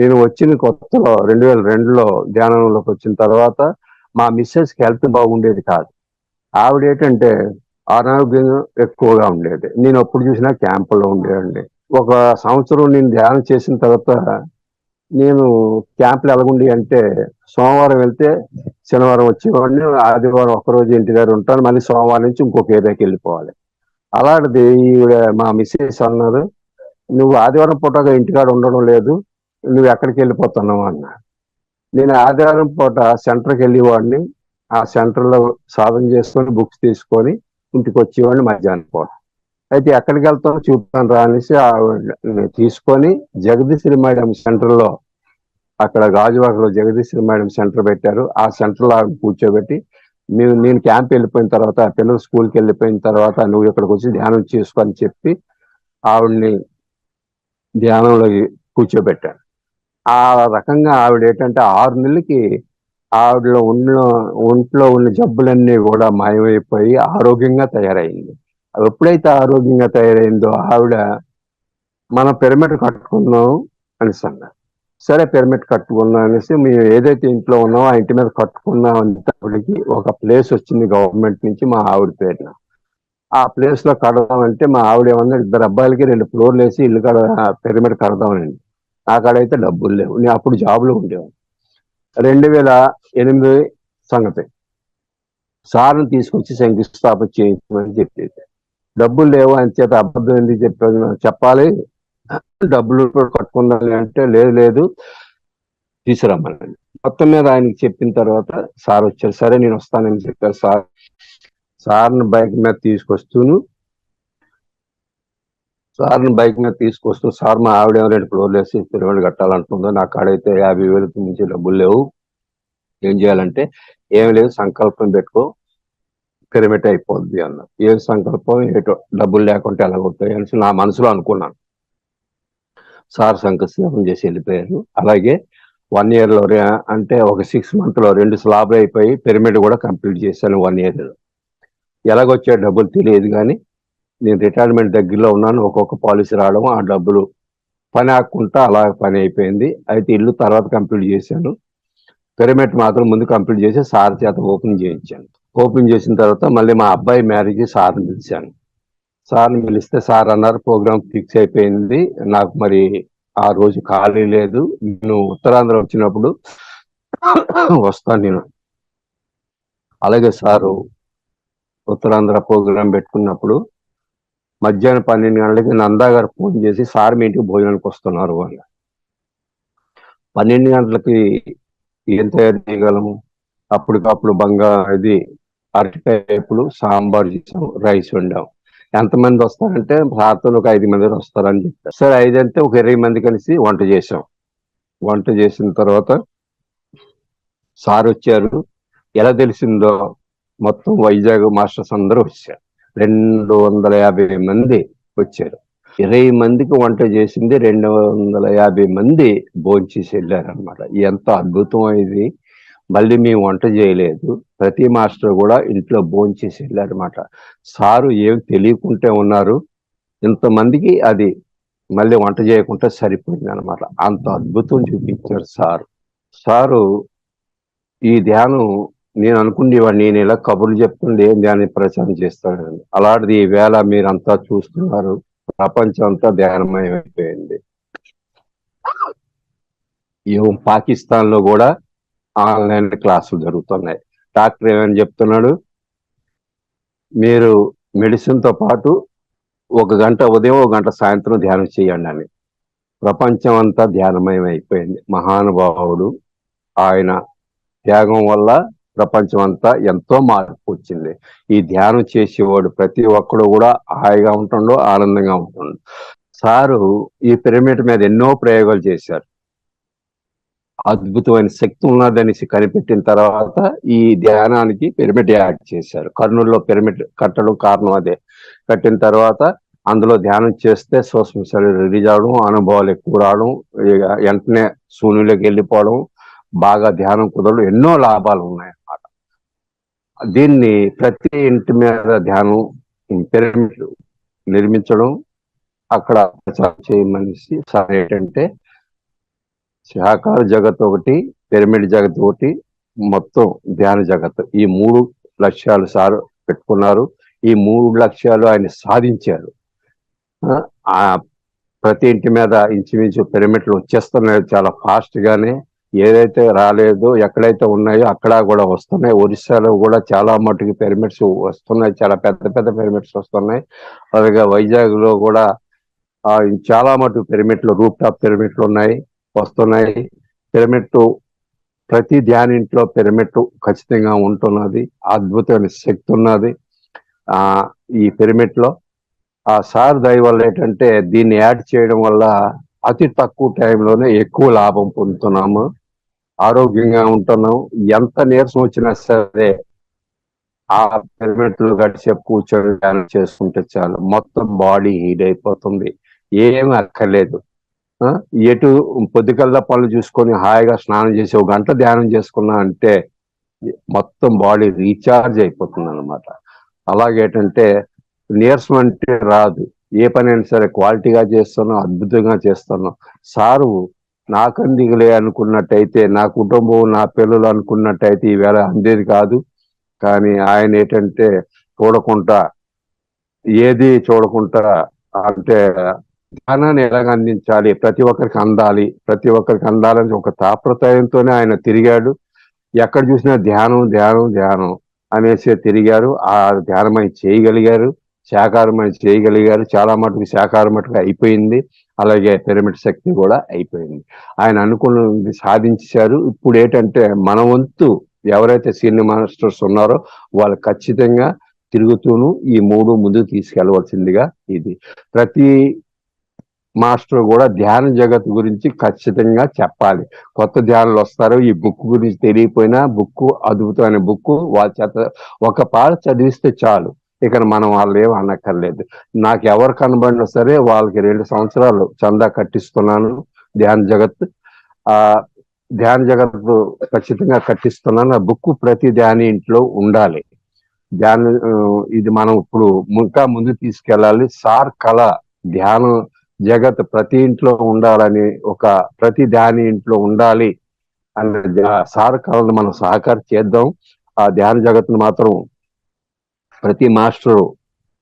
నేను వచ్చిన కొత్తలో రెండు వేల రెండులో ధ్యానంలోకి వచ్చిన తర్వాత మా మిస్సెస్ హెల్త్ బాగుండేది కాదు. ఆవిడ ఏంటంటే అనారోగ్యం ఎక్కువగా ఉండేది. నేను ఎప్పుడు చూసినా క్యాంపులో ఉండేదండి ఒక సంవత్సరం నేను ధ్యానం చేసిన తర్వాత నేను క్యాంపులు ఎలాగుండి అంటే సోమవారం వెళ్తే శనివారం వచ్చేవాడిని ఆదివారం ఒకరోజు ఇంటి దగ్గర ఉంటాను మళ్ళీ సోమవారం నుంచి ఇంకొక ఏరియాకి వెళ్ళిపోవాలి. అలాంటిది ఈవిడ మా మిస్సెస్ అన్నారు నువ్వు ఆదివారం పూటగా ఇంటికాడ ఉండడం లేదు నువ్వు ఎక్కడికి వెళ్ళిపోతున్నావు అన్న నేను ఆదివారం పూట సెంటర్కి వెళ్ళేవాడిని. ఆ సెంటర్లో సాధన చేసుకొని బుక్స్ తీసుకొని ఇంటికి వచ్చేవాడిని మధ్యాహ్నం పూట. అయితే ఎక్కడికి వెళ్తామో చూపుతాను రా అనేసి తీసుకొని జగదీశ్వరి మేడం సెంటర్లో అక్కడ గాజువాకలో జగదీశ్వరి మేడం సెంటర్ పెట్టారు. ఆ సెంటర్లో కూర్చోబెట్టి నేను నేను క్యాంప్ వెళ్ళిపోయిన తర్వాత పిల్లలు స్కూల్కి వెళ్ళిపోయిన తర్వాత నువ్వు ఇక్కడికి వచ్చి ధ్యానం చేసుకొని చెప్పి ఆవిడ్ని ధ్యానంలో కూర్చోబెట్టాను ఆ రకంగా ఆవిడ ఏంటంటే ఆరు నెలలకి ఆవిడలో ఉన్న ఒంట్లో ఉన్న జబ్బులన్నీ కూడా మాయమైపోయి ఆరోగ్యంగా తయారైంది. ఎప్పుడైతే ఆరోగ్యంగా తయారైందో ఆవిడ మనం పిరమిడ్ కట్టుకున్నాం అనేసి అన్నారు సరే పిరమిడ్ కట్టుకుందాం అనేసి మేము ఏదైతే ఇంట్లో ఉన్నామో ఆ ఇంటి మీద కట్టుకుందాం అనేటప్పటికి ఒక ప్లేస్ వచ్చింది గవర్నమెంట్ నుంచి మా ఆవిడ పేరున. ఆ ప్లేస్లో కడదామంటే మా ఆవిడ ఏమన్నా ఇద్దరు అబ్బాయిలకి రెండు ఫ్లోర్లు వేసి ఇల్లు కడ పిరమిడ్ కడదామనండి నాకాడైతే డబ్బులు లేవు. నేను అప్పుడు జాబ్లో ఉండేవాడు రెండు వేల ఎనిమిది సంగతి. సార్ని తీసుకొచ్చి శంకుస్థాపన చేయించమని చెప్పేది. డబ్బులు లేవు అని చేత అబద్ధం ఎందుకు చెప్పాను? చెప్పాలి. డబ్బులు కట్టుకుందని కట్టుకుందాం అంటే లేదు లేదు. తీసుకురమ్మనండి. మొత్తం మీద ఆయనకి చెప్పిన తర్వాత సార్ వచ్చారు. సరే నేను వస్తానని చెప్పారు. సార్ సార్ని బైక్ మీద తీసుకొస్తూను సార్ని బైక్ మీద తీసుకొస్తూ సార్ మా ఆవిడ ఏమో రెండు ఫ్లోర్లు వేసి పిల్లలు కట్టాలంటుందో నా కాడైతే యాభై వేలు మించి డబ్బులు లేవు. ఏం చేయాలంటే ఏం లేదు సంకల్పం పెట్టుకో పిరమిట్ అయిపోద్ది అన్న. ఏ సంకల్పం? ఏటో డబ్బులు లేకుంటే ఎలాగవుతాయి అని నా మనసులో అనుకున్నాను. సార్ సంకల్పం చేసి వెళ్ళిపోయారు. అలాగే వన్ ఇయర్లో రే- అంటే ఒక సిక్స్ మంత్లో రెండు స్లాబ్లు అయిపోయి పిరమిడ్ కూడా కంప్లీట్ చేశాను వన్ ఇయర్ ఎలాగొచ్చే డబ్బులు తెలియదు కానీ నేను రిటైర్మెంట్ దగ్గరలో ఉన్నాను ఒక్కొక్క పాలసీ రావడం ఆ డబ్బులు పని ఆకుంటా అలా పని అయిపోయింది. అయితే ఇల్లు తర్వాత కంప్లీట్ చేశాను. పిరమిడ్ మాత్రం ముందు కంప్లీట్ చేసి సార్ చేత ఓపెన్ చేయించాను. ఓపెన్ చేసిన తర్వాత మళ్ళీ మా అబ్బాయి మ్యారేజ్ సార్ని పిలిచాను. సార్ని పిలిస్తే సార్ అన్నారు ప్రోగ్రామ్ ఫిక్స్ అయిపోయింది. నాకు మరి ఆ రోజు ఖాళీ లేదు. నేను ఉత్తరాంధ్ర వచ్చినప్పుడు వస్తాను నేను. అలాగే సారు ఉత్తరాంధ్ర ప్రోగ్రాం పెట్టుకున్నప్పుడు మధ్యాహ్నం పన్నెండు గంటలకి నందా గారు ఫోన్ చేసి సార్ మీ ఇంటికి భోజనానికి వస్తున్నారు అని పన్నెండు గంటలకి ఏం తయారు చేయగలము? అప్పటికప్పుడు బంగా ఇది అరటికాయపులు సాంబార్ చేసాం రైస్ వండాం. ఎంతమంది వస్తారంటే సార్తో ఒక ఐదు మంది వస్తారని చెప్పారు. సరే ఐదు అంటే ఒక ఇరవై మంది కలిసి వంట చేసాం. వంట చేసిన తర్వాత సార్ వచ్చారు. ఎలా తెలిసిందో మొత్తం వైజాగ్ మాస్టర్స్ అందరూ వచ్చారు. రెండు వందల యాభై మంది వచ్చారు. ఇరవై మందికి వంట చేసింది రెండు వందల యాభై మంది భోంచేసి వెళ్ళారనమాట ఎంత అద్భుతం ఇది. మళ్ళీ మేము వంట చేయలేదు. ప్రతి మాస్టర్ కూడా ఇంట్లో భోంచేసి వెళ్ళారనమాట సారు ఏం తెలియకుంటే ఉన్నారు. ఇంతమందికి అది మళ్ళీ వంట చేయకుండా సరిపోయింది అనమాట అంత అద్భుతం చూపించారు సారు. సారు ఈ ధ్యానం నేను అనుకునేవాడిని నేను ఇలా కబుర్లు చెప్తుండే ఏం ప్రచారం చేస్తానని అలాంటిది ఈ వేళ మీరంతా చూస్తున్నారు ప్రపంచం అంతా ధ్యానమయం అయిపోయింది ఏం పాకిస్తాన్లో కూడా ఆన్లైన్ క్లాసులు జరుగుతున్నాయి. డాక్టర్ ఏమని చెప్తున్నాడు? మీరు మెడిసిన్తో పాటు ఒక గంట ఉదయం ఒక గంట సాయంత్రం ధ్యానం చేయండి అని. ప్రపంచం అంతా ధ్యానమయం అయిపోయింది మహానుభావుడు ఆయన త్యాగం వల్ల ప్రపంచం అంతా ఎంతో మార్పు వచ్చింది. ఈ ధ్యానం చేసేవాడు ప్రతి ఒక్కడు కూడా హాయిగా ఉంటుండో ఆనందంగా ఉంటుండు. సారు ఈ పిరమిడ్ మీద ఎన్నో ప్రయోగాలు చేశారు. అద్భుతమైన శక్తి ఉన్నదనేసి కనిపెట్టిన తర్వాత ఈ ధ్యానానికి పిరమిడ్ యాడ్ చేశారు. కర్నూలులో పిరమిడ్ కట్టడం కారణం అదే. కట్టిన తర్వాత అందులో ధ్యానం చేస్తే సూక్ష్మ శరీరం రిలీజ్ అవడం అనుభవాలు ఎక్కువ రావడం ఇక వెంటనే శూన్యులోకి వెళ్ళిపోవడం బాగా ధ్యానం కుదరడం ఎన్నో లాభాలు ఉన్నాయి. దీన్ని ప్రతి ఇంటి మీద ధ్యానం పిరమిడ్ నిర్మించడం అక్కడ ప్రచారం చేయమనేసి సార్ ఏంటంటే శాకార జగత్ ఒకటి పిరమిడ్ జగత్ ఒకటి మొత్తం ధ్యాన జగత్. ఈ మూడు లక్ష్యాలు సార్ పెట్టుకున్నారు. ఈ మూడు లక్ష్యాలు ఆయన సాధించారు. ఆ ప్రతి ఇంటి మీద ఇంచుమించు పిరమిడ్లు వచ్చేస్తున్నాయి చాలా ఫాస్ట్ గానే ఏదైతే రాలేదు ఎక్కడైతే ఉన్నాయో అక్కడ కూడా వస్తున్నాయి. ఒరిస్సాలో కూడా చాలా మటుకు పిరమిడ్స్ వస్తున్నాయి. చాలా పెద్ద పెద్ద పిరమిడ్స్ వస్తున్నాయి. అలాగే వైజాగ్లో కూడా చాలా మటుకు పిరమిడ్లు రూప్ టాప్ పిరమిడ్లు ఉన్నాయి వస్తున్నాయి. పిరమిడ్ ప్రతి ధ్యానింట్లో పిరమిడ్ ఖచ్చితంగా ఉంటున్నది. అద్భుతమైన శక్తి ఉన్నది. ఆ ఈ పిరమిడ్లో ఆ సార్ దయ వల్ల ఏంటంటే దీన్ని యాడ్ చేయడం వల్ల అతి తక్కువ టైంలోనే ఎక్కువ లాభం పొందుతున్నాము. ఆరోగ్యంగా ఉంటున్నాం. ఎంత నీరసం వచ్చినా సరే ఆ పిరమిడ్లు గడిచేపు కూర్చొని ధ్యానం చేసుకుంటే చాలు. మొత్తం బాడీ హీట్ అయిపోతుంది. ఏమీ అక్కర్లేదు. ఆ, ఎటు పొద్దుకల్లా పనులు చూసుకొని హాయిగా స్నానం చేసి ఒక గంట ధ్యానం చేసుకున్నా అంటే మొత్తం బాడీ రీఛార్జ్ అయిపోతుంది అనమాట అలాగేటంటే నీరసం అంటే రాదు. ఏ పని అయినా సరే క్వాలిటీగా చేస్తున్నాం అద్భుతంగా చేస్తున్నాం. సారు నాకందిగలే అనుకున్నట్టయితే నా కుటుంబం నా పిల్లలు అనుకున్నట్టయితే ఈవేళ అందేది కాదు. కానీ ఆయన ఏంటంటే చూడకుండా ఏది చూడకుండా అంటే ధ్యానాన్ని ఎలాగ అందించాలి ప్రతి ఒక్కరికి అందాలి ప్రతి ఒక్కరికి అందాలని ఒక తాపత్రయంతోనే ఆయన తిరిగాడు. ఎక్కడ చూసినా ధ్యానం ధ్యానం ధ్యానం అనేసి తిరిగారు. ఆ ధ్యానం ఆయన చేయగలిగారు శాకారం చేయగలిగారు. చాలా మటుకు శాకారం మటుకు అయిపోయింది. అలాగే పిరమిడ్ శక్తి కూడా అయిపోయింది. ఆయన అనుకున్నది సాధించారు. ఇప్పుడు ఏంటంటే మన వంతు ఎవరైతే సీనియర్ మాస్టర్స్ ఉన్నారో వాళ్ళు ఖచ్చితంగా తిరుగుతూను ఈ మూడు ముందుకు తీసుకెళ్ళవలసిందిగా ఇది. ప్రతి మాస్టర్ కూడా ధ్యాన జగత్ గురించి ఖచ్చితంగా చెప్పాలి. కొత్త ధ్యానులు వస్తారు. ఈ బుక్ గురించి తెలియపోయినా బుక్ అద్భుతమైన బుక్ వాళ్ళ చేత ఒక పాట చదివిస్తే చాలు. ఇక మనం వాళ్ళు ఏం అనక్కర్లేదు. నాకు ఎవరు కనబడినా సరే వాళ్ళకి రెండు సంవత్సరాలు చందా కట్టిస్తున్నాను ధ్యాన జగత్. ఆ ధ్యాన జగత్ ఖచ్చితంగా కట్టిస్తున్నాను. ఆ బుక్ ప్రతి ధ్యాని ఇంట్లో ఉండాలి. ధ్యాన ఇది మనం ఇప్పుడు ఇంకా ముందు తీసుకెళ్ళాలి. సార్ కళ ధ్యానం జగత్ ప్రతి ఇంట్లో ఉండాలని ఒక ప్రతి ధ్యాని ఇంట్లో ఉండాలి అనే సార్ కళను మనం సహకారం చేద్దాం. ఆ ధ్యాన జగత్ను మాత్రం ప్రతి మాస్టరు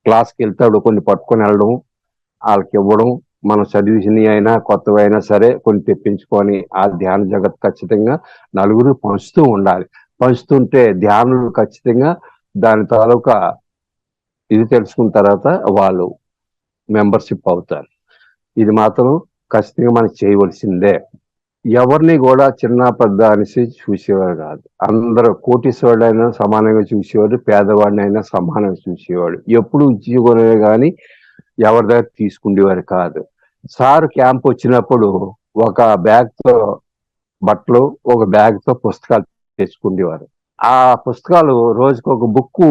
క్లాస్కి వెళ్తాడు కొన్ని పట్టుకొని వెళ్ళడం వాళ్ళకి ఇవ్వడం మనం చదివిసినవి అయినా కొత్తవి అయినా సరే కొన్ని తెప్పించుకొని ఆ ధ్యాన జగత్ ఖచ్చితంగా నలుగురు పంచుతూ ఉండాలి. పంచుతుంటే ధ్యానులు ఖచ్చితంగా దాని తాలూకా ఇది తెలుసుకున్న తర్వాత వాళ్ళు మెంబర్షిప్ అవుతారు. ఇది మాత్రం ఖచ్చితంగా మనం చేయవలసిందే. ఎవరిని కూడా చిన్న పెద్ద అనేసి చూసేవారు కాదు. అందరూ కోటీశ్వరుడైనా సమానంగా చూసేవాడు పేదవాడినైనా సమానంగా చూసేవాడు ఎప్పుడు ఉద్యోగులే కానీ ఎవరి దగ్గర తీసుకునేవారు కాదు. సార్ క్యాంప్ వచ్చినప్పుడు ఒక బ్యాగ్తో బట్టలు ఒక బ్యాగ్తో పుస్తకాలు తెచ్చుకునేవారు ఆ పుస్తకాలు రోజుకు ఒక బుక్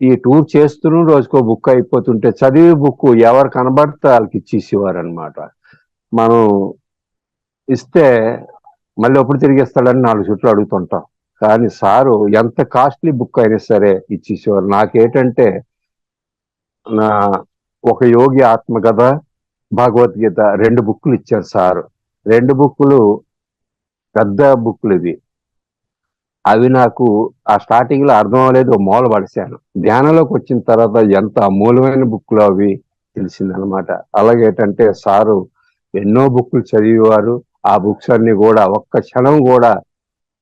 ఈ టూర్ చేస్తూనే రోజుకో బుక్ అయిపోతుంటే చదివే బుక్ ఎవరు కనబడితే వాళ్ళకి ఇచ్చేసేవారు అనమాట మనం ఇస్తే మళ్ళీ ఎప్పుడు తిరిగిస్తాడని నాలుగు చుట్లు అడుగుతుంటాం. కానీ సారు ఎంత కాస్ట్లీ బుక్ అయినా సరే ఇచ్చేసేవారు. నాకేంటంటే నా ఒక యోగి ఆత్మకథ భగవద్గీత రెండు బుక్లు ఇచ్చారు సారు. రెండు బుక్కులు పెద్ద బుక్లు ఇవి. అవి నాకు ఆ స్టార్టింగ్లో అర్థం అవ్వలేదు మూల పడిశాను. ధ్యానంలోకి వచ్చిన తర్వాత ఎంత అమూల్యమైన బుక్లు అవి తెలిసిందనమాట. అలాగేటంటే సారు ఎన్నో బుక్లు చదివేవారు. ఆ బుక్స్ అన్ని కూడా ఒక్క క్షణం కూడా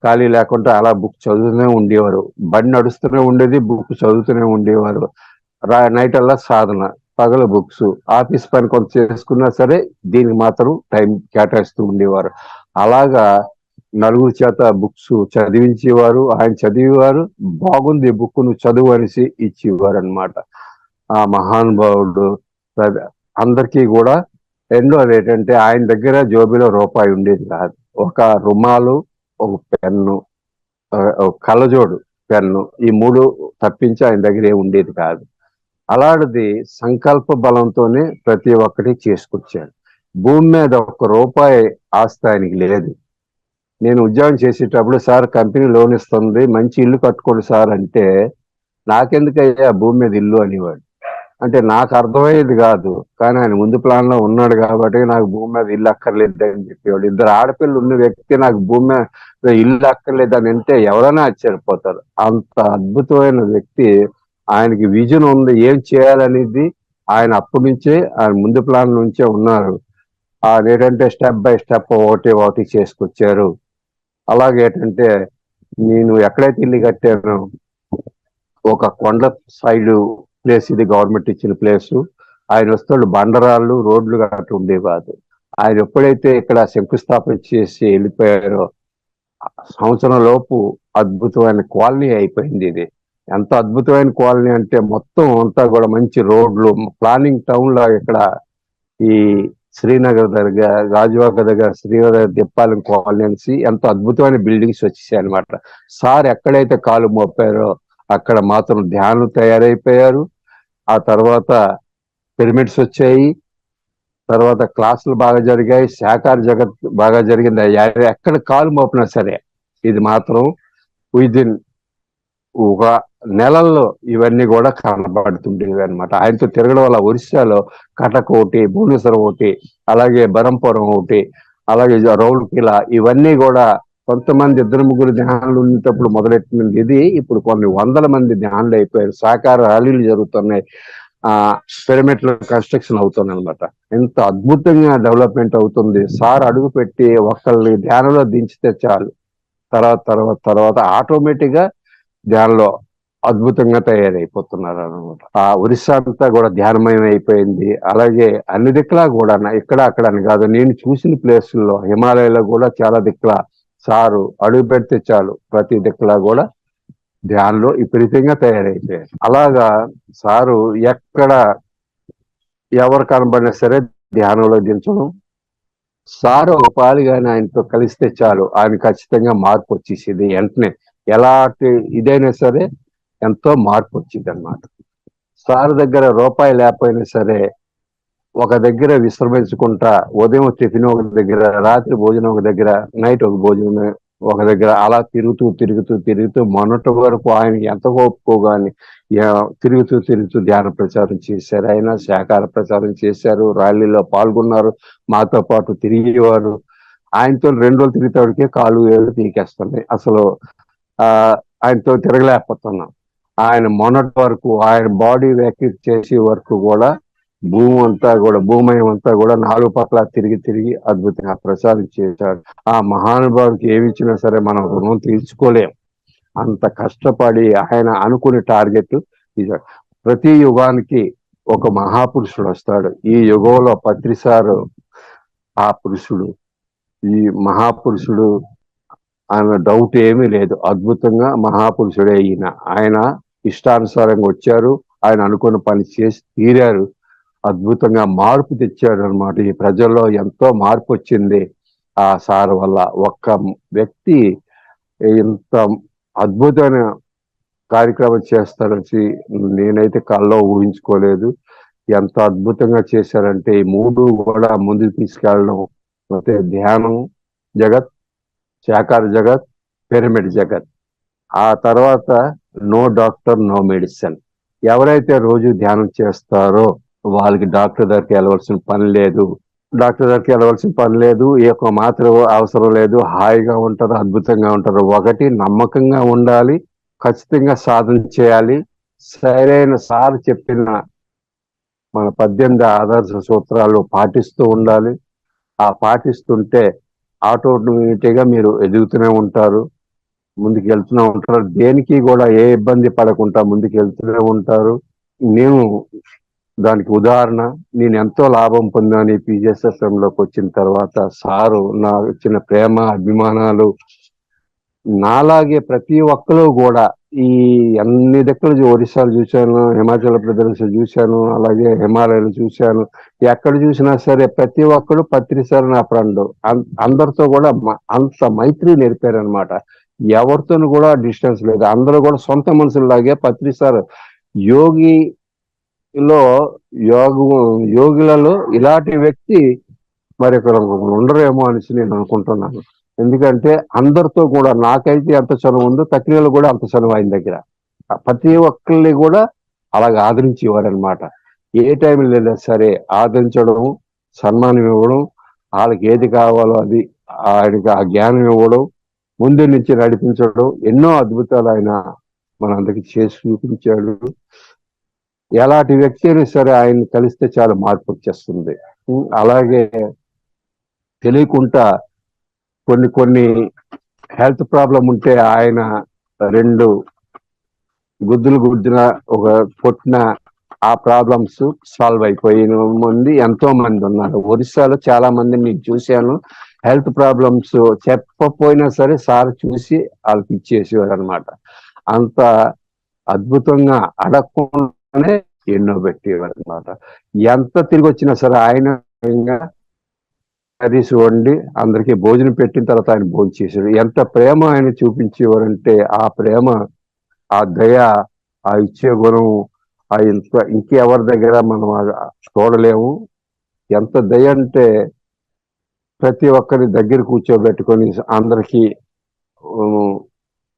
ఖాళీ లేకుండా అలా బుక్ చదువుతూనే ఉండేవారు. బండి నడుస్తూనే ఉండేది బుక్ చదువుతూనే ఉండేవారు. రా నైట్ అల్లా సాధన పగల బుక్స్ ఆఫీస్ పని కొంత చేసుకున్నా సరే దీనికి మాత్రం టైం కేటాయిస్తూ ఉండేవారు. అలాగా నలుగురు చేత బుక్స్ చదివించేవారు ఆయన చదివేవారు బాగుంది బుక్ నువ్వు చదువు అనేసి ఇచ్చేవారు అనమాట ఆ మహానుభావుడు అందరికీ కూడా రెండోది ఏంటంటే ఆయన దగ్గర జోబిలో రూపాయి ఉండేది కాదు. ఒక రుమాలు ఒక పెన్ను కళ్ళజోడు పెన్ను ఈ మూడు తప్పించి ఆయన దగ్గర ఏ ఉండేది కాదు. అలాంటిది సంకల్ప బలంతోనే ప్రతి ఒక్కటి చేసుకొచ్చాడు. భూమి మీద ఒక్క రూపాయి ఆస్తి ఆయనకి లేదు. నేను ఉద్యోగం చేసేటప్పుడు సార్ కంపెనీ లోన్ ఇస్తుంది మంచి ఇల్లు కట్టుకోండి సార్ అంటే నాకెందుకయ్యా భూమి మీద ఇల్లు అనేవాడు. అంటే నాకు అర్థమయ్యేది కాదు. కానీ ఆయన ముందు ప్లాన్లో ఉన్నాడు కాబట్టి నాకు భూమి మీద ఇల్లు అక్కర్లేదు అని చెప్పేవాడు. ఇద్దరు ఆడపిల్లలు ఉన్న వ్యక్తి నాకు భూమి మీద ఇల్లు అక్కర్లేదు అని అంటే ఎవరైనా ఆశ్చర్యపోతారు. అంత అద్భుతమైన వ్యక్తి ఆయనకి విజన్ ఉంది. ఏం చేయాలనేది ఆయన అప్పటి నుంచే ఆయన ముందు ప్లాన్ నుంచే ఉన్నారు. ఆయన ఏంటంటే స్టెప్ బై స్టెప్ ఒకటి ఒకటి చేసుకొచ్చారు. అలాగే ఏంటంటే నేను ఎక్కడైతే ఇల్లు కట్టాను ఒక కొండ సైడ్ ప్లేస్ ఇది గవర్నమెంట్ ఇచ్చిన ప్లేస్ ఆయన వస్తాడు బండరాళ్ళు రోడ్లు గట్రా ఉండేవాదు ఆయన ఎప్పుడైతే ఇక్కడ శంకుస్థాపన చేసి వెళ్ళిపోయారో సంవత్సరం లోపు అద్భుతమైన కాలనీ అయిపోయింది ఇది. ఎంత అద్భుతమైన కాలనీ అంటే మొత్తం అంతా కూడా మంచి రోడ్లు ప్లానింగ్ టౌన్లో ఇక్కడ ఈ శ్రీనగర్ దగ్గర గాజువాక దగ్గర శ్రీనగర్ దిప్పాలెం కాలనీ అనేసి ఎంతో అద్భుతమైన బిల్డింగ్స్ వచ్చేసాయి అనమాట సార్ ఎక్కడైతే కాలు మోపారో అక్కడ మాత్రం ధ్యానం తయారైపోయారు. ఆ తర్వాత పిరమిడ్స్ వచ్చాయి. తర్వాత క్లాసులు బాగా జరిగాయి. శాఖార జగత్ బాగా జరిగింది. ఎక్కడ కాలు మోపినా సరే ఇది మాత్రం విదిన్ ఒక నెలల్లో ఇవన్నీ కూడా కనబడుతుండేవి అనమాట ఆయనతో తిరగడం వల్ల ఒరిస్సాలో కటక్ ఒకటి భువనేశ్వరం ఒకటి అలాగే బరంపురం ఒకటి అలాగే రౌల్కిలా ఇవన్నీ కూడా కొంతమంది ఇద్దరు ముగ్గురు ధ్యానాలు ఉండేటప్పుడు మొదలెట్టినది ఇది. ఇప్పుడు కొన్ని వందల మంది ధ్యానులు అయిపోయారు. సహకార ర్యాలీలు జరుగుతున్నాయి. ఆ పిరమిడ్ల కన్స్ట్రక్షన్ అవుతుంది అనమాట ఎంత అద్భుతంగా డెవలప్మెంట్ అవుతుంది. సార్ అడుగు పెట్టి ఒకళ్ళని ధ్యానంలో దించితే చాలు. తర్వాత తర్వాత తర్వాత ఆటోమేటిక్గా ధ్యానంలో అద్భుతంగా తయారైపోతున్నారు అనమాట ఆ ఒరిస్సా అంతా కూడా ధ్యానమయం అయిపోయింది. అలాగే అన్ని దిక్కులా కూడా ఇక్కడ అక్కడ అని కాదు. నేను చూసిన ప్లేసుల్లో హిమాలయాలో కూడా చాలా దిక్కులా సారు అడుగు పెడితే చాలు. ప్రతి దిక్కులా కూడా ధ్యానంలో విపరీతంగా తయారైపోయారు. అలాగా సారు ఎక్కడ ఎవరు కనబడినా సరే ధ్యానంలో దించడం సారు ఒక పాలుగానే ఆయనతో కలిస్తే చాలు. ఆయన ఖచ్చితంగా మార్పు వచ్చేసింది. వెంటనే ఎలాంటి ఇదైనా సరే ఎంతో మార్పు వచ్చింది అనమాట సార్ దగ్గర రూపాయి లేకపోయినా సరే ఒక దగ్గర విశ్రమించుకుంటా ఉదయం టిఫిన్ ఒక దగ్గర రాత్రి భోజనం ఒక దగ్గర నైట్ ఒక భోజనం ఒక దగ్గర అలా తిరుగుతూ తిరుగుతూ తిరుగుతూ మొన్నటి వరకు ఆయన ఎంత ఒప్పుకోగాని తిరుగుతూ తిరుగుతూ ధ్యాన ప్రచారం చేశారు. ఆయన శాఖార ప్రచారం చేశారు ర్యాలీలో పాల్గొన్నారు మాతో పాటు తిరిగేవారు. ఆయనతో రెండు రోజులు తిరిగేవాడికే కాలు ఏళ్ళు తీకేస్తున్నాయి అసలు ఆ ఆయనతో తిరగలేకపోతున్నాం. ఆయన మొన్నటి వరకు ఆయన బాడీ వ్యాక్యూట్ చేసే వరకు కూడా భూమి అంతా కూడా భూమయం అంతా కూడా నాలుగు పక్కల తిరిగి తిరిగి అద్భుతంగా ప్రసారం చేశాడు. ఆ మహానుభావుడికి ఏమి ఇచ్చినా సరే మనం రుణం తీర్చుకోలేం. అంత కష్టపడి ఆయన అనుకునే టార్గెట్ ఇచ్చాడు ప్రతి యుగానికి ఒక మహాపురుషుడు వస్తాడు. ఈ యుగంలో పత్రిసారు ఆ పురుషుడు. ఈ మహాపురుషుడు ఆయన డౌట్ ఏమీ లేదు. అద్భుతంగా మహాపురుషుడే ఈయన. ఆయన ఇష్టానుసారంగా వచ్చారు. ఆయన అనుకున్న పని చేసి తీరారు. అద్భుతంగా మార్పు తెచ్చాడు అనమాట ఈ ప్రజల్లో ఎంతో మార్పు వచ్చింది ఆ సార్ వల్ల. ఒక్క వ్యక్తి ఇంత అద్భుతమైన కార్యక్రమం చేస్తారని నేనైతే కళ్ళలో ఊహించుకోలేదు. ఎంత అద్భుతంగా చేశారంటే ఈ మూడు కూడా ముందుకు తీసుకెళ్ళడం అయితే ధ్యానం జగత్ శాకార జగత్ పిరమిడ్ జగత్. ఆ తర్వాత నో డాక్టర్ నో మెడిసిన్. ఎవరైతే రోజు ధ్యానం చేస్తారో వాళ్ళకి డాక్టర్ దగ్గరికి వెళ్ళవలసిన పని లేదు. డాక్టర్ దగ్గరికి వెళ్ళవలసిన పని లేదు. ఏ యొక్క మాత్ర అవసరం లేదు. హాయిగా ఉంటారు అద్భుతంగా ఉంటారు. ఒకటి నమ్మకంగా ఉండాలి. ఖచ్చితంగా సాధన చేయాలి. సరైన సార్ చెప్పిన మన పద్దెనిమిది ఆదర్శ సూత్రాలు పాటిస్తూ ఉండాలి. ఆ పాటిస్తుంటే ఆటోమేటిక్గా మీరు ఎదుగుతూనే ఉంటారు. ముందుకు వెళ్తూనే ఉంటారు. దేనికి కూడా ఏ ఇబ్బంది పడకుండా ముందుకు వెళ్తూనే ఉంటారు. నేను దానికి ఉదాహరణ నేను ఎంతో లాభం పొందాను ఈ లోకి వచ్చిన తర్వాత సారు నా ఇచ్చిన ప్రేమ అభిమానాలు నాలాగే ప్రతి ఒక్కరు కూడా ఈ అన్ని దగ్గర ఒరిస్సాలు చూశాను హిమాచల్ ప్రదేశ్ చూశాను అలాగే హిమాలయాలు చూశాను. ఎక్కడ చూసినా సరే ప్రతి ఒక్కరు పత్రిసారు నా ఫ్రెండ్ అందరితో కూడా మ- అంత మైత్రి నేర్పారనమాట ఎవరితోనూ కూడా డిస్టెన్స్ లేదు. అందరూ కూడా సొంత మనుషుల్లాగే పత్రిసారు లో యోగ యోగులలో ఇలాంటి వ్యక్తి మరి ఇక్కడ ఉండరేమో అనేసి నేను అనుకుంటున్నాను. ఎందుకంటే అందరితో కూడా నాకైతే ఎంత చనువు ఉందో తక్కినలు కూడా అంత చనువు ఆయన దగ్గర. ప్రతి ఒక్కరిని కూడా అలాగ ఆదరించేవారు అనమాట ఏ టైం లేదా సరే ఆదరించడం సన్మానం ఇవ్వడం వాళ్ళకి ఏది కావాలో అది ఆయనకి ఆ జ్ఞానం ఇవ్వడం ముందు నుంచి నడిపించడం ఎన్నో అద్భుతాలు ఆయన మనందరికి చేసి చూపించాడు. ఎలాంటి వ్యక్తి అయినా సరే ఆయన కలిస్తే చాలా మార్పు వచ్చేస్తుంది. అలాగే తెలియకుండా కొన్ని కొన్ని హెల్త్ ప్రాబ్లం ఉంటే ఆయన రెండు గుద్దులు గుద్దిన ఒక కొట్టిన ఆ ప్రాబ్లమ్స్ సాల్వ్ అయిపోయిన మంది ఎంతో మంది ఉన్నారు. ఒరిస్సాలో చాలా మంది మీకు చూశాను. హెల్త్ ప్రాబ్లమ్స్ చెప్పపోయినా సరే సార్ చూసి వాళ్ళకి ఇచ్చేసేవారు అనమాట అంత అద్భుతంగా అడగకుండా అనే ఎన్నో పెట్టేవారు అనమాట. ఎంత తిరిగి వచ్చినా సరే ఆయన కర్రీస్ వండి అందరికీ భోజనం పెట్టిన తర్వాత ఆయన భోజనం చేశాడు. ఎంత ప్రేమ ఆయన చూపించేవారంటే ఆ ప్రేమ ఆ దయ ఆ ఇచ్చే గుణం ఆ ఇంత ఇంకెవరి దగ్గర మనం చూడలేము. ఎంత దయ అంటే ప్రతి ఒక్కరి దగ్గర కూర్చోబెట్టుకొని అందరికీ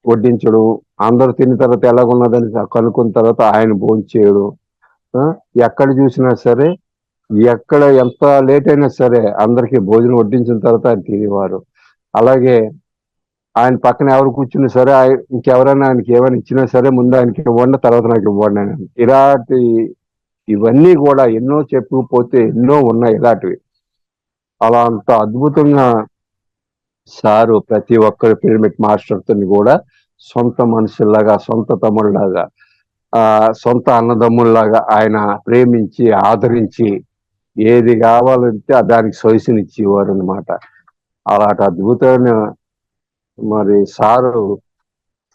వడ్డించడం. అందరూ తిన్న తర్వాత ఎలాగున్నదని కనుక్కున్న తర్వాత ఆయన భోజనం ఆ, ఎక్కడ చూసినా సరే ఎక్కడ ఎంత లేట్ అయినా సరే అందరికీ భోజనం వడ్డించిన తర్వాత ఆయన తినేవారు. అలాగే ఆయన పక్కన ఎవరు కూర్చున్నా సరే ఇంకెవరైనా ఆయనకి ఏమైనా ఇచ్చినా సరే ముందు ఆయనకి ఇవ్వండి తర్వాత నాకు ఇవ్వండి అని ఇలాంటి ఇవన్నీ కూడా ఎన్నో చెప్పుకుపోతే ఎన్నో ఉన్నాయి ఇలాంటివి. అలా అంత అద్భుతంగా సారు ప్రతి ఒక్కరి పిరమిడ్ మాస్టర్తో కూడా సొంత మనుషుల్లాగా సొంత తమ్ముళ్ళలాగా ఆ సొంత అన్నదమ్ముల్లాగా ఆయన ప్రేమించి ఆదరించి ఏది కావాలంటే దానికి సొయసినిచ్చేవారు అనమాట అలాంటి అద్భుతమైన మరి సారు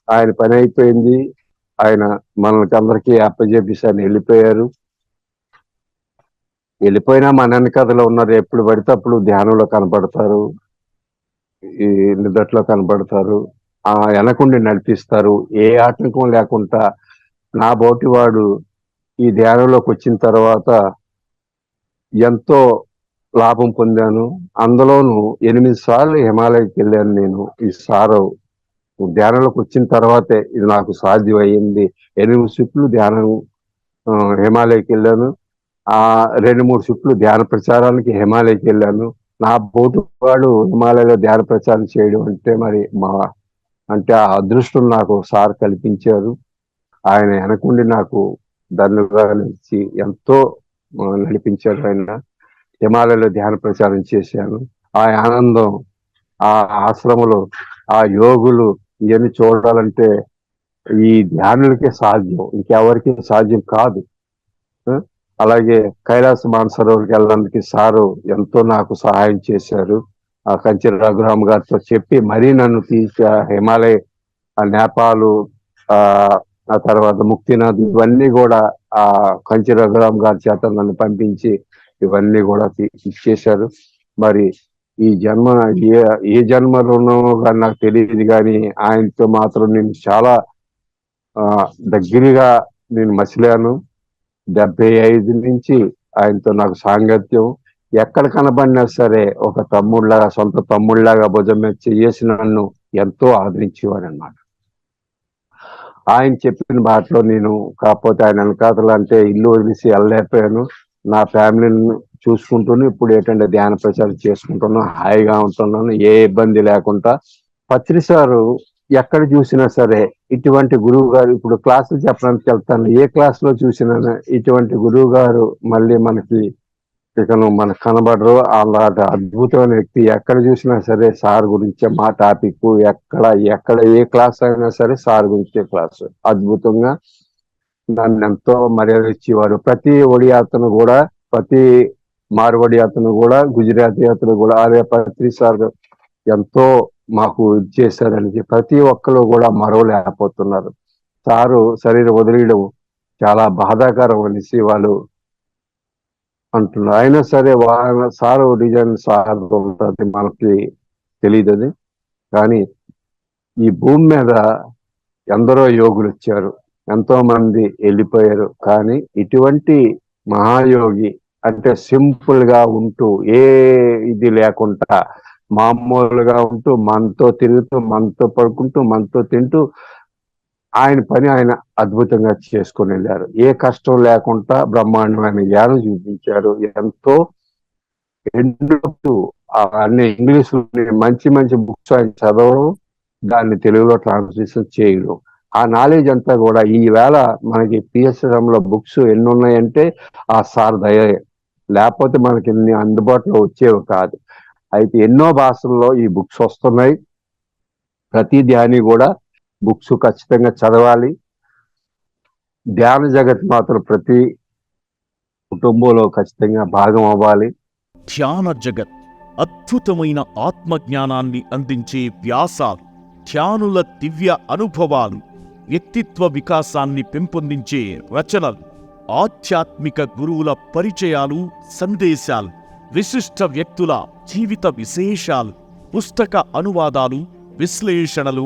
ఆయన పని అయిపోయింది. ఆయన మనకి అందరికీ అప్పజెప్పేసి ఆయన వెళ్ళిపోయారు. వెళ్ళిపోయినా మన వెనకథలో ఉన్నారు ఎప్పుడు పడితే అప్పుడు ధ్యానంలో కనపడతారు. ఈ నిదట్లో కనపడతారు. ఆ వెనకుండి నడిపిస్తారు. ఏ ఆటంకం లేకుండా నా బోటివాడు ఈ ధ్యానంలోకి వచ్చిన తర్వాత ఎంతో లాభం పొందాను. అందులోనూ ఎనిమిది సార్లు హిమాలయకి వెళ్ళాను నేను ఈ సారు ధ్యానంలోకి వచ్చిన తర్వాతే ఇది నాకు సాధ్యం ఎనిమిది షిప్లు ధ్యానం హిమాలయకి వెళ్ళాను. ఆ రెండు మూడు షిప్లు ధ్యాన ప్రచారానికి హిమాలయకి వెళ్ళాను. నా బోటు వాడు హిమాలయలో ధ్యాన ప్రచారం చేయడం అంటే మరి మా అంటే ఆ అదృష్టం నాకు సార్ కల్పించారు. ఆయన వెనకుండి నాకు ధన్యుగా నిలిచి ఎంతో నడిపించారు ఆయన. హిమాలయలో ధ్యాన ప్రచారం చేశాను. ఆ ఆనందం ఆ ఆశ్రమంలో ఆ యోగులు ఇవన్నీ చూడాలంటే ఈ ధ్యానులకే సాధ్యం. ఇంకెవరికి సాధ్యం కాదు. అలాగే కైలాస మానసరోవర్కి వెళ్ళడానికి సారు ఎంతో నాకు సహాయం చేశారు. ఆ కంచి రఘురామ్ గారితో చెప్పి మరీ నన్ను తీసి హిమాలయ ఆ నేపాలు ఆ ఆ తర్వాత ముక్తినాథ్ ఇవన్నీ కూడా ఆ కంచి రఘురామ్ గారి చేత నన్ను పంపించి ఇవన్నీ కూడా ఇచ్చేశారు. మరి ఈ జన్మ ఏ ఏ జన్మ రుణమో కానీ నాకు తెలియదు కానీ ఆయనతో మాత్రం నేను చాలా ఆ దగ్గరగా నేను మసిలాను. డెబ్బై ఐదు నుంచి ఆయనతో నాకు సాంగత్యం ఎక్కడ కనబడినా సరే ఒక తమ్ముళ్ళగా సొంత తమ్ముళ్ళగా భుజం మీద చేసి నన్ను ఎంతో ఆదరించేవాడు అనమాట ఆయన చెప్పిన బాటలో నేను కాకపోతే ఆయన వెనకాతలు అంటే ఇల్లు వదిలేసి వెళ్ళలేకపోయాను. నా ఫ్యామిలీని చూసుకుంటూనే ఇప్పుడు ఏంటంటే ధ్యాన ప్రచారం చేసుకుంటున్నాను హాయిగా ఉంటున్నాను ఏ ఇబ్బంది లేకుండా. పత్రి సారు ఎక్కడ చూసినా సరే ఇటువంటి గురువు గారు ఇప్పుడు క్లాసులు చెప్పడానికి వెళ్తాను ఏ క్లాస్లో చూసినా ఇటువంటి గురువు గారు మళ్ళీ మనకి ఇకను మనకు కనబడరు. అలాంటి అద్భుతమైన వ్యక్తి. ఎక్కడ చూసినా సరే సార్ గురించే మా టాపిక్. ఎక్కడ ఎక్కడ ఏ క్లాస్ అయినా సరే సార్ గురించే క్లాస్. అద్భుతంగా నన్ను ఎంతో మర్యాద ఇచ్చేవారు. ప్రతి ఒడియాతను కూడా ప్రతి మార్వడి అతను కూడా గుజరాతీ అతను కూడా అదే పత్రి సార్ ఎంతో మాకు ఇది చేశారని ప్రతి ఒక్కరు కూడా మరవలేకపోతున్నారు. సారు శరీరం వదిలేయడం చాలా బాధాకరం అనేసి వాళ్ళు అంటున్నారు అయినా సరే వాళ్ళ సారు డిజైన్ సార్ ఉంటుంది మనకి తెలియదు అది కానీ ఈ భూమి మీద ఎందరో యోగులు వచ్చారు. ఎంతో మంది వెళ్ళిపోయారు. కానీ ఇటువంటి మహాయోగి అంటే సింపుల్గా ఉంటూ ఏ ఇది లేకుండా మామూలుగా ఉంటూ మనతో తిరుగుతూ మనతో పడుకుంటూ మనతో తింటూ ఆయన పని ఆయన అద్భుతంగా చేసుకొని వెళ్ళారు. ఏ కష్టం లేకుండా బ్రహ్మాండమైన జ్ఞానం చూపించారు. ఎంతో ఎన్నో అన్ని ఇంగ్లీష్ మంచి మంచి బుక్స్ ఆయన చదవడం దాన్ని తెలుగులో ట్రాన్స్లేషన్ చేయడం. ఆ నాలెడ్జ్ అంతా కూడా ఈవేళ మనకి పిఎస్ఎం లో బుక్స్ ఎన్ని ఉన్నాయంటే ఆ సార్ దయ. లేకపోతే మనకి ఇన్ని అందుబాటులో వచ్చేవి కాదు. అయితే ఎన్నో భాషల్లో ఈ బుక్స్ వస్తున్నాయి. ప్రతి ధ్యాని కూడా బుక్స్ ఖచ్చితంగా చదవాలి. ధ్యాన జగత్ మాత్రం ప్రతి కుటుంబంలో ఖచ్చితంగా భాగం అవ్వాలి. ధ్యాన జగత్ అద్భుతమైన ఆత్మజ్ఞానాన్ని అందించే వ్యాసాలు ధ్యానుల దివ్య అనుభవాలు వ్యక్తిత్వ వికాసాన్ని పెంపొందించే రచనలు ఆధ్యాత్మిక గురువుల పరిచయాలు సందేశాలు విశిష్ట వ్యక్తుల జీవిత విశేషాలు పుస్తక అనువాదాలు విశ్లేషణలు